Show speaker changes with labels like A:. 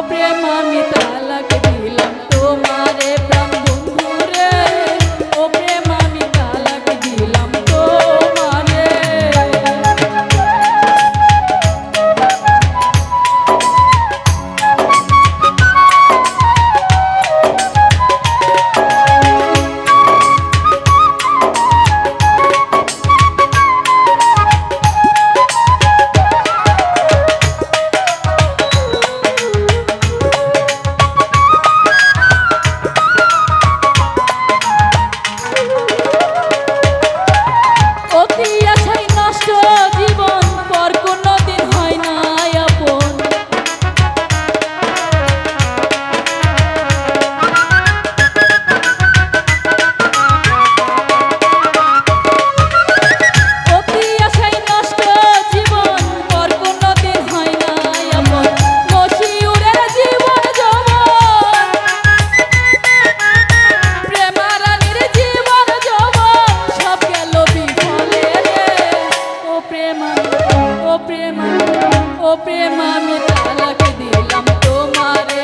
A: প্রেম আমি তালাক দিলাম তোমারে প্রেম ও প্রেম ও প্রেম আমি তালাক দিলাম তোমারে।